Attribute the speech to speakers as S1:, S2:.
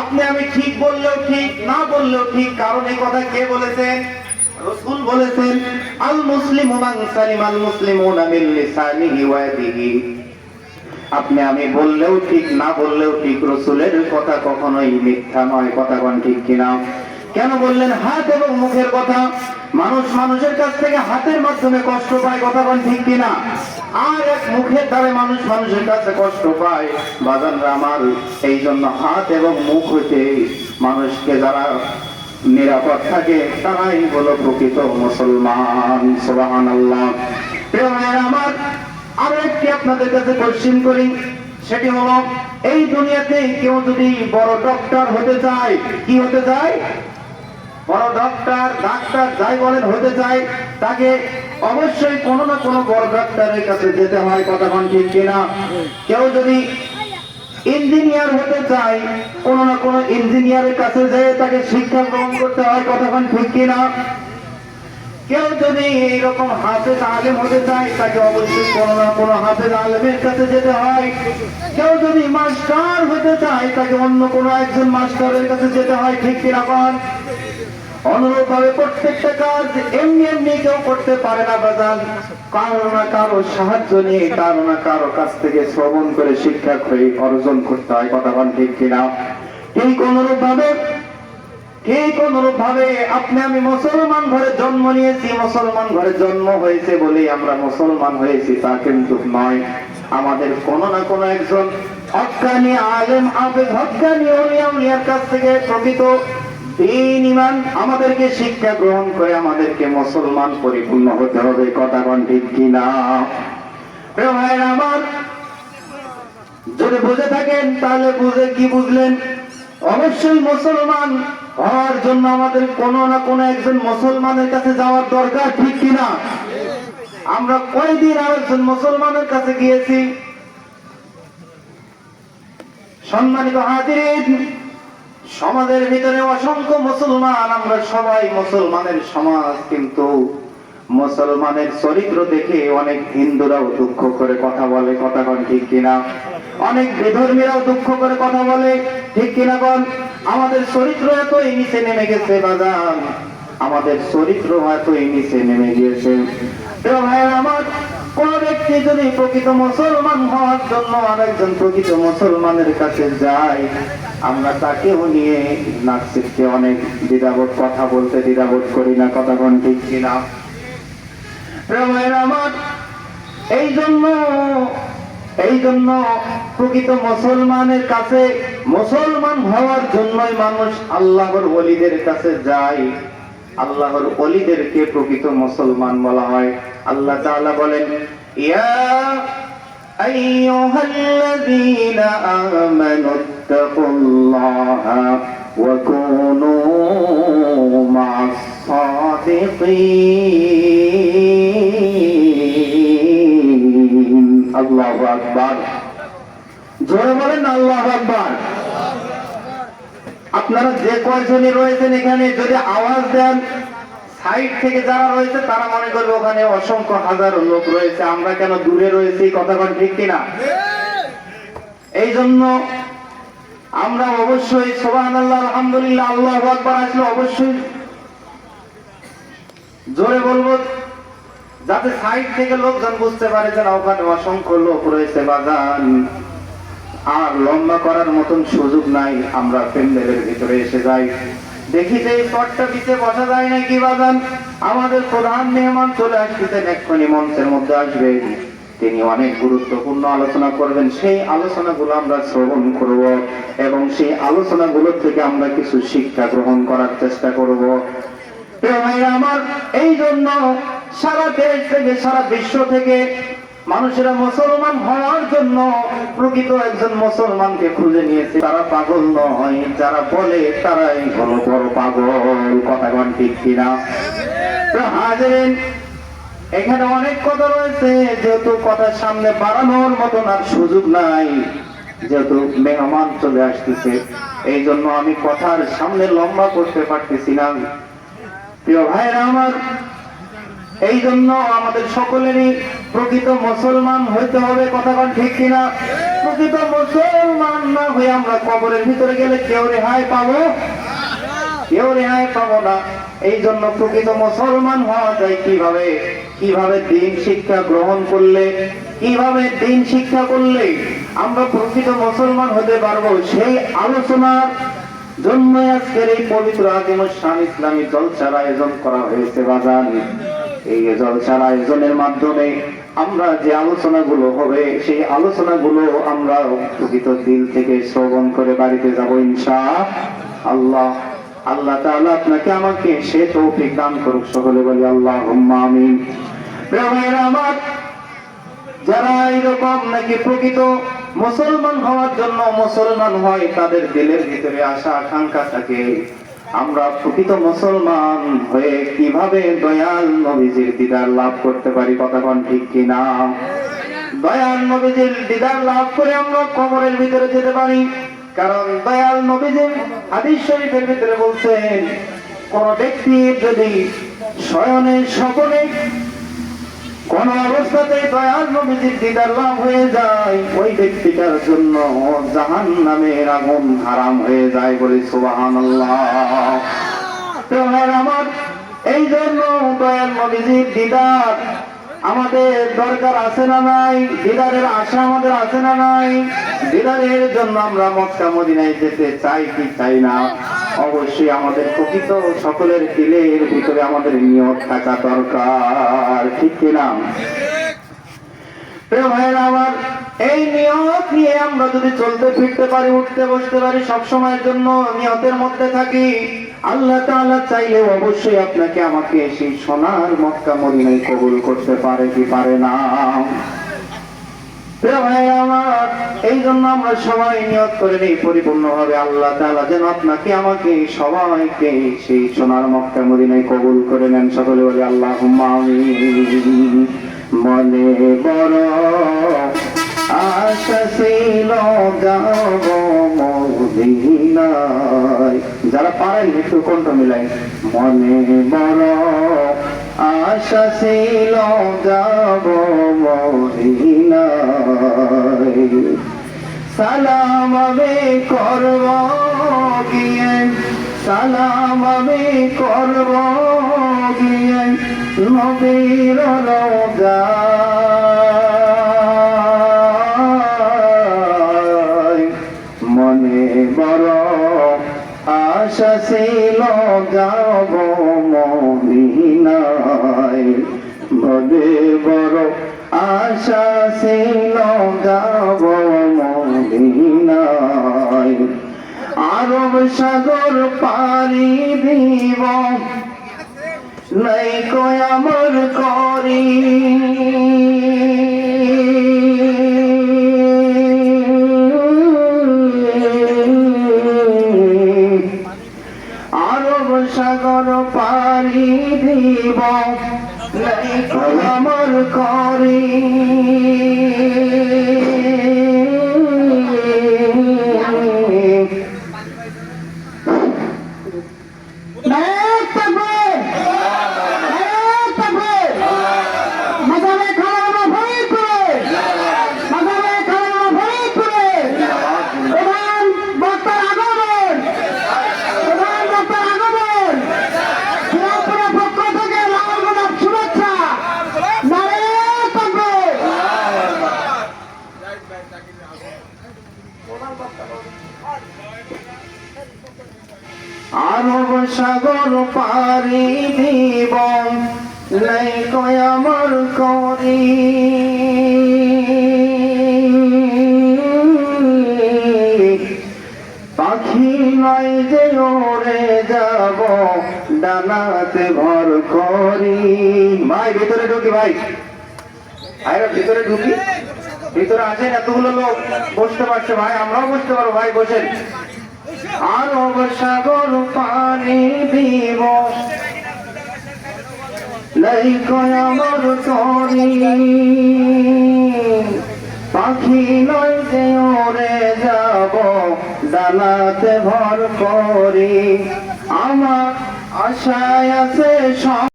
S1: আপনি আমি ঠিক বললেও ঠিক, না বললেও ঠিক, কারণ এই কথা কে বলেছেন? রসুল বলেছেন আল মুসলিম সালিম আল মুসলিম আপনি আমি বললেও ঠিক, না বললেও ঠিক, রসুলের কথা কখনোই মিথ্যা নয়, কথা কোন ঠিক কিনা? কেন বললেন হাত এবং মুখের কথা? মানুষ মানুষের কাছ থেকে হাতের মাধ্যমে কষ্ট পায়, কথা কোন ঠিক কিনা? আর এক মুখের দ্বারা মানুষ মানুষের কাছে কষ্ট পায়। বাজানরা আমার এই জন্য হাত এবং মুখ হইতে মানুষকে যারা নিরাপদ থাকে, তারাই হলো প্রকৃত মুসলমান। সুবাহান আল্লাহ আমার, আরও একটি আপনাদের কাছে কোশ্চিন করি। সেটি হলো, এই দুনিয়াতে কেউ যদি বড় ডক্টর হতে চায়, কি হতে চায়? বড় ডক্টর ডাক্তার যাই বলেন, হতে চায় তাকে অবশ্যই কোনো না কোনো বড় ডাক্তারের কাছে যেতে হয়, কথা ঠিক কিনা? কেউ যদি ইঞ্জিনিয়ার হতে চায়, কোনো না কোনো ইঞ্জিনিয়ারের কাছে যেয়ে তাকে শিক্ষা গ্রহণ করতে হয় কোন ঠিক কিনা? কেউ যদি এইরকম হাতে আলেম হতে চায়, তাকে অবশ্যই কোনো না কোনো হাতে আলেমের কাছে যেতে হয়। কেউ যদি মাস্টার হতে চায়, তাকে অন্য কোনো একজন মাস্টারের কাছে যেতে হয়, ঠিক কিনা কন অনুরূপ ভাবে প্রত্যেকটা কাজ এমনি এমনি কেউ করতে পারে না, বাজান। কারও না কারও সাহায্য নিয়ে, কারও না কারও কাছ থেকে শ্রবণ করে শিক্ষা অর্জন করতে হয়, কথা ঠিক কিনা? ভাবে ভাবে আপনি, আমি মুসলমান ঘরে জন্ম নিয়েছি, মুসলমান ঘরে জন্ম হয়েছে আমরা মুসলমান হয়েছি, তা কিন্তু নয়। আমাদের কোনো না কোনো একজন হকানি আলেম আবেদ কাছ থেকে প্রকৃত দিন ইমান আমাদেরকে শিক্ষা গ্রহণ করে, আমাদেরকে মুসলমান পরিপূর্ণ হতে হবে কথা কোন কিনা? আমার, যদি বুঝে থাকেন, তাহলে বুঝে কি বুঝলেন? অবশ্যই মুসলমান হওয়ার জন্য আমাদের কোনো না কোনো একজন মুসলমানের কাছে যাওয়ার দরকার, ঠিক কিনা? আমরা কয়দিন আর একজন মুসলমানের কাছে গিয়েছি? সম্মানিত হাজির সমাজের ভিতরে অসংখ্য মুসলমান, আমরা সবাই মুসলমানের সমাজ, কিন্তু মুসলমানের চরিত্র দেখে অনেক হিন্দুরাও দুঃখ করে কথা বলে, কথা কন ঠিক কিনা? অনেক বেধর্মীরাও দুঃখ করে কথা বলে, ঠিক কিনা কন? আমাদের চরিত্র এতই নিচে নেমে গেছে, বাজান। আমাদের চরিত্র এতই নিচে নেমে গিয়েছে। আমার কোন ব্যক্তি যদি প্রকৃত মুসলমান হওয়ার জন্য আরেকজন প্রকৃত মুসলমানের কাছে যায়, আমরা তাকেও নিয়ে শিখতে অনেক দ্বিধাবোধ কথা বলতে দ্বিধাবোধ করি না, কথা কোন ঠিক কিনা? ভাইয়ের আমার, এই জন্য এই জন্য প্রকৃত মুসলমানের কাছে মুসলমান হওয়ার জন্যই মানুষ আল্লাহর ওলিদের কাছে যায়। আল্লাহর অলিদেরকে প্রকৃত মুসলমান বলা হয়। আল্লাহ তাআলা বলেন, ইয়া আইয়ুহাল্লাযীনা আমানু তাকুল্লাহা ওয়া কুনু মা'আস সাদিকিন আল্লাহু আকবার। জোরে বলেন, আল্লাহু আকবার। আপনারা যে কয়জনই রয়েছেন এখানে, যদি আওয়াজ দেন সাইড থেকে যারা রয়েছে, তারা মনে করবে ওখানে অসংখ্য হাজার লোক রয়েছে। আমরা কেন দূরে রয়েছি? কথা কোন ঠিক কিনা? এই জন্য আমরা অবশ্যই সোহান আল্লাহ আলহামদুলিল্লাহ, আল্লাহ আকবার আসলে অবশ্যই জোরে বলব, যাতে সাইড থেকে লোকজন বুঝতে পারে যে ওখানে অসংখ্য লোক রয়েছে বাগান আর লম্বা করার মতন সুযোগ নাই, আমরা প্যান্ডেলের ভিতরে এসে যাই। দেখি যে এই পিছে বসা যায় না কি বাজান? আমাদের প্রধান মেহমান চলে আসতেছেন, এক্ষুনি মঞ্চের মধ্যে আসবে। তিনি অনেক গুরুত্বপূর্ণ আলোচনা করবেন। সেই আলোচনাগুলো আমরা শ্রবণ করব এবং সেই আলোচনাগুলোর থেকে আমরা কিছু শিক্ষা গ্রহণ করার চেষ্টা করব। আমার এই জন্য সারা দেশ থেকে, সারা বিশ্ব থেকে মানুষেরা মুসলমান হওয়ার জন্য প্রকৃত একজন মুসলমানকে খুঁজে নিয়েছে। তারা পাগল নয়, যারা বলে তারাই হলো বড় পাগল। কথা কন ঠিক কিনা? এখানে অনেক কথা রয়েছে, যেহেতু কথার সামনে বাড়ানোর মতন আর সুযোগ নাই, যেহেতু মেহমান চলে আসতেছে এই জন্য আমি কথার সামনে লম্বা করতে পারতেছি না। প্রিয় ভাইরা আমার এই জন্য আমাদের সকলেরই প্রকৃত মুসলমান হইতে হবে, কথা কোন ঠিক কিনা? প্রকৃত মুসলমান না হয়ে আমরা কবরের ভিতরে গেলে কেউ রেহাই পাবো? কেউ রেহাই পাবো না। এই জন্য প্রকৃত মুসলমান হওয়া যায় কীভাবে? কীভাবে দিন শিক্ষা গ্রহণ করলে? কীভাবে দিন শিক্ষা করলে আমরা প্রকৃত মুসলমান হতে পারব? সেই আলোচনার জন্য আজকের এই পবিত্র আজিমুসান ইসলামী জলসার আয়োজন করা হয়েছে বাজান এই জলসার আয়োজনের মাধ্যমে আমরা যে আলোচনাগুলো হবে, সেই আলোচনাগুলো আমরা প্রকৃত দিল থেকে শ্রবণ করে বাড়িতে যাব ইনশা আল্লাহ। আল্লাহ তাআলা আপনাকে আমাকে সে তৌফিক দান করুক সকলে বলি আল্লাহ আমিন। আমার, যারা এরকম নাকি প্রকৃত মুসলমান হওয়ার জন্য মুসলমান হয়, তাদের দিলের ভিতরে আশা, আকাঙ্ক্ষা থাকে। আমরা প্রকৃত মুসলমান হয়ে কীভাবে দয়াল নবীজির দিদার লাভ করতে পারি কতক্ষণ ঠিক কিনা? দয়াল নবীজির দিদার লাভ করে আমরা কবরের ভিতরে যেতে পারি। কারণ দয়াল নবীজির হাদিস শরীফের ভিতরে বলছেন, কোন ব্যক্তির যদি শয়নে সকলে কোন অবস্থাতে দয়াল নবীজির দিদার লাভ হয়ে যায়, ওই ব্যক্তিটার জন্য জাহান নামের আগুন হারাম হয়ে যায় বলে সুবাহান আমার এই জন্য দয়াল নবীজির দিদার আমাদের দরকার আছে না নাই? দিদারের আশা আমাদের আছে না নাই? দিদারের জন্য আমরা মক্কা, মদিনায় যেতে চাই কি চাই না? অবশ্যই আমাদের প্রকৃত সকলের দিলের ভিতরে আমাদের নিয়ত থাকা দরকার, ঠিক কিনা প্রিয় ভাইয়েরা, আমার এই নিয়ত নিয়ে আমরা যদি চলতে, ফিরতে পারি, উঠতে, বসতে পারি সব সময়ের জন্য নিয়তের মধ্যে থাকি। আল্লাহ তাআলা চাইলে অবশ্যই আপনাকে আমাকে সেই সোনার মক্কা মদিনায় কবুল করতে পারে কি পারে না? এই জন্য আমরা সবাই নিয়ত করে নেই পরিপূর্ণভাবে আল্লাহ তাআলা যেন আপনাকে, আমাকে, সবাইকে সেই সোনার মক্কা মদিনায় কবুল করে নেন। সকলে বলে আল্লাহ মনে বড় আশা ছিল মদিনায়। যারা পারেন একটু কণ্ঠ মিলাই। মনে বড় আশা ছিল যাব সালাম আমি করব গিয়ে, সালাম আমি করব গিয়ে নবীর রোজায় মনে বড় আশা ছিল যাব মদিনায়। মনে বড় আশা ছিল যাব মদিনায়। আরব সাগর পারি দিব, নাই কয় আমার করি। পারি দিব আমার করি। আরব সাগর পারি দিব নাই আমার করি। পাখি নয় যে ওরে যাব, ডানাতে ভর করি। ভাই, ভিতরে ঢুকি ভাই। ভাইরা, ভিতরে ঢুকি। ভিতরে আছেন এতগুলো লোক। বসতে পারছে ভাই, আমরাও বসতে পারব ভাই, বসেন। আরব সাগর পানি দিব। আমার তরি। পাখি যে ওরে যাব দানাতে ভর করি। আমার আশায় আছে সব